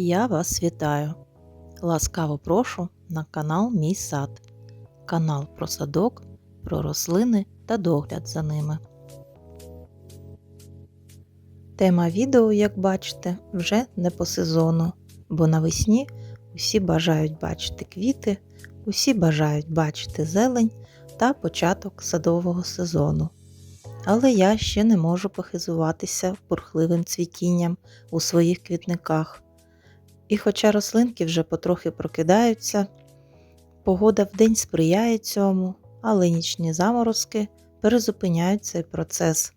Я вас вітаю! Ласкаво прошу на канал Мій сад. Канал про садок, про рослини та догляд за ними. Тема відео, як бачите, вже не по сезону, бо навесні усі бажають бачити квіти, усі бажають бачити зелень та початок садового сезону. Але я ще не можу похизуватися бурхливим цвітінням у своїх квітниках. І хоча рослинки вже потрохи прокидаються, погода вдень сприяє цьому, але нічні заморозки перезупиняють цей процес.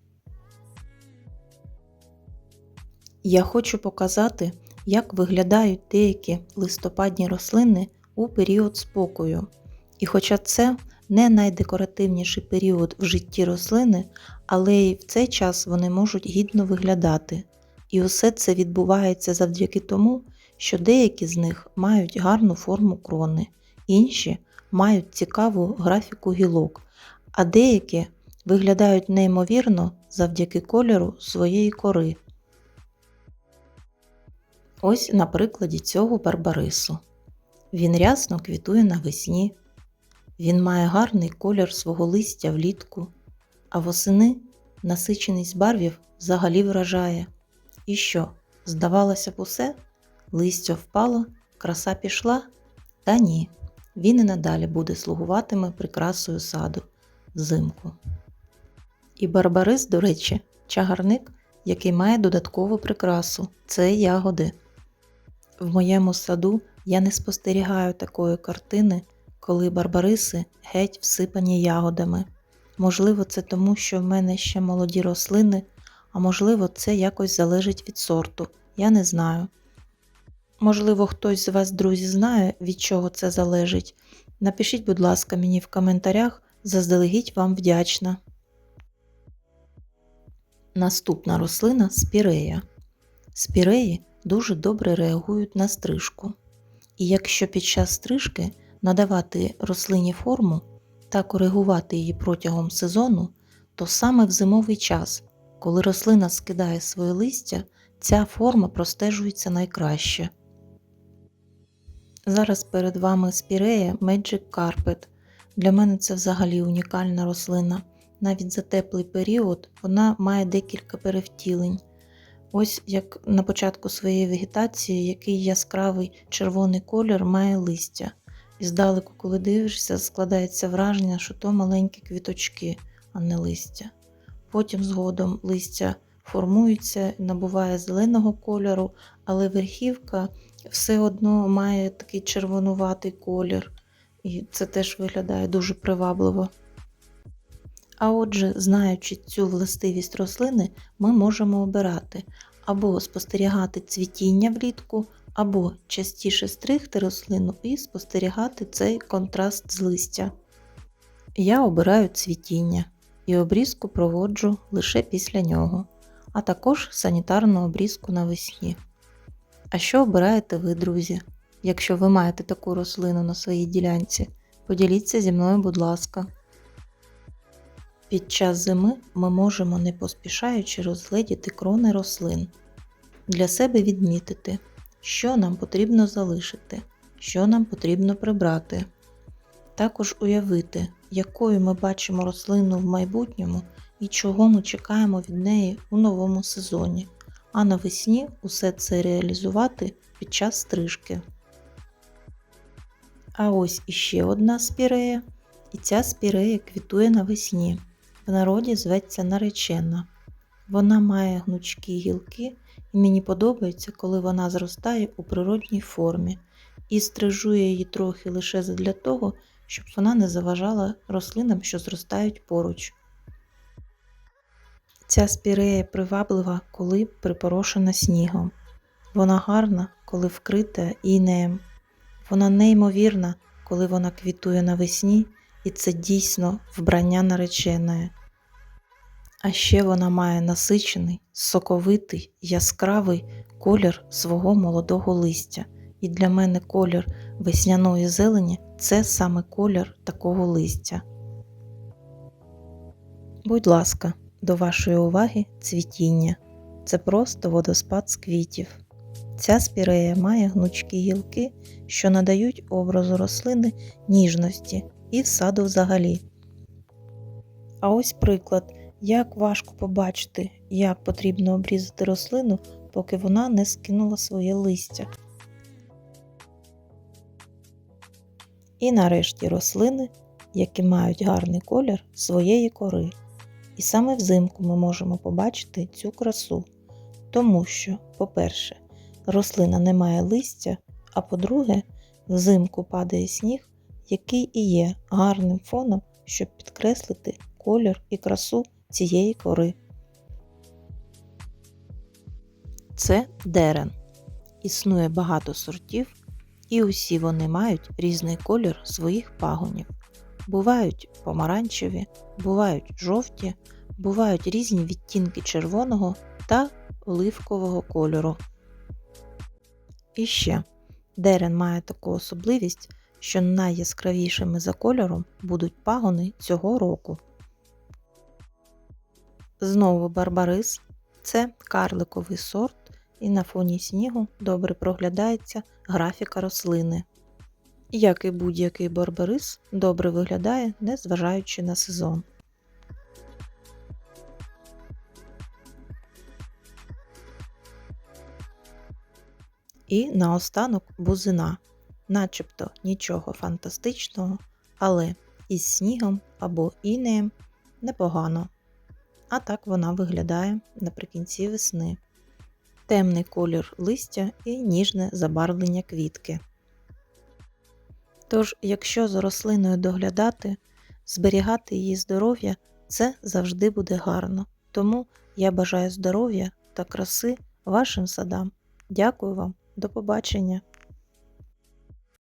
Я хочу показати, як виглядають деякі листопадні рослини у період спокою. І хоча це не найдекоративніший період в житті рослини, але й в цей час вони можуть гідно виглядати. І усе це відбувається завдяки тому, що деякі з них мають гарну форму крони, інші мають цікаву графіку гілок, а деякі виглядають неймовірно завдяки кольору своєї кори. Ось на прикладі цього барбарису. Він рясно квітує навесні. Він має гарний колір свого листя влітку, а восени насиченість барвів взагалі вражає. І що, здавалося б, усе? Листя впало, краса пішла? Та ні, він і надалі буде слугуватиме прикрасою саду взимку. І барбарис, до речі, чагарник, який має додаткову прикрасу це ягоди. В моєму саду я не спостерігаю такої картини, коли барбариси геть всипані ягодами. Можливо, це тому, що в мене ще молоді рослини, а можливо, це якось залежить від сорту. Я не знаю. Можливо, хтось з вас, друзі, знає, від чого це залежить. Напишіть, будь ласка, мені в коментарях, заздалегідь вам вдячна. Наступна рослина спірея. Спіреї дуже добре реагують на стрижку. І якщо під час стрижки надавати рослині форму та коригувати її протягом сезону, то саме в зимовий час, коли рослина скидає своє листя, ця форма простежується найкраще. Зараз перед вами спірея Magic Carpet. Для мене це взагалі унікальна рослина. Навіть за теплий період вона має декілька перевтілень. Ось як на початку своєї вегетації, який яскравий червоний колір має листя. І здалеку, коли дивишся, складається враження, що то маленькі квіточки, а не листя. Потім згодом листя формується, набуває зеленого кольору, але верхівка все одно має такий червонуватий колір, і це теж виглядає дуже привабливо. А отже, знаючи цю властивість рослини, ми можемо обирати або спостерігати цвітіння влітку, або частіше стригти рослину і спостерігати цей контраст з листя. Я обираю цвітіння і обрізку проводжу лише після нього, а також санітарну обрізку навесні. А що обираєте ви, друзі? Якщо ви маєте таку рослину на своїй ділянці, поділіться зі мною, будь ласка. Під час зими ми можемо не поспішаючи розгледіти крони рослин, для себе відмітити, що нам потрібно залишити, що нам потрібно прибрати. Також уявити, якою ми бачимо рослину в майбутньому і чого ми чекаємо від неї у новому сезоні а навесні усе це реалізувати під час стрижки. А ось іще одна спірея, і ця спірея квітує навесні. В народі зветься наречена. Вона має гнучкі гілки, і мені подобається, коли вона зростає у природній формі і стрижує її трохи лише для того, щоб вона не заважала рослинам, що зростають поруч. Ця спірея приваблива, коли припорошена снігом. Вона гарна, коли вкрита інеєм. Вона неймовірна, коли вона квітує навесні, і це дійсно вбрання нареченої. А ще вона має насичений, соковитий, яскравий колір свого молодого листя. І для мене колір весняної зелені це саме колір такого листя. Будь ласка, до вашої уваги цвітіння. Це просто водоспад з квітів. Ця спірея має гнучкі гілки, що надають образу рослини ніжності і саду взагалі. А ось приклад, як важко побачити, як потрібно обрізати рослину, поки вона не скинула своє листя. І нарешті рослини, які мають гарний колір своєї кори. І саме взимку ми можемо побачити цю красу, тому що, по-перше, рослина не має листя, а по-друге, взимку падає сніг, який і є гарним фоном, щоб підкреслити колір і красу цієї кори. Це дерен. Існує багато сортів, і усі вони мають різний колір своїх пагонів. Бувають помаранчеві, бувають жовті, бувають різні відтінки червоного та оливкового кольору. І ще дерен має таку особливість, що найяскравішими за кольором будуть пагони цього року. Знову барбарис це карликовий сорт, і на фоні снігу добре проглядається графіка рослини. Як і будь-який барбарис, добре виглядає, незважаючи на сезон. І наостанок бузина, начебто нічого фантастичного, але із снігом або інеєм непогано. А так вона виглядає наприкінці весни. Темний колір листя і ніжне забарвлення квітки. Тож, якщо за рослиною доглядати, зберігати її здоров'я, це завжди буде гарно. Тому я бажаю здоров'я та краси вашим садам. Дякую вам, до побачення!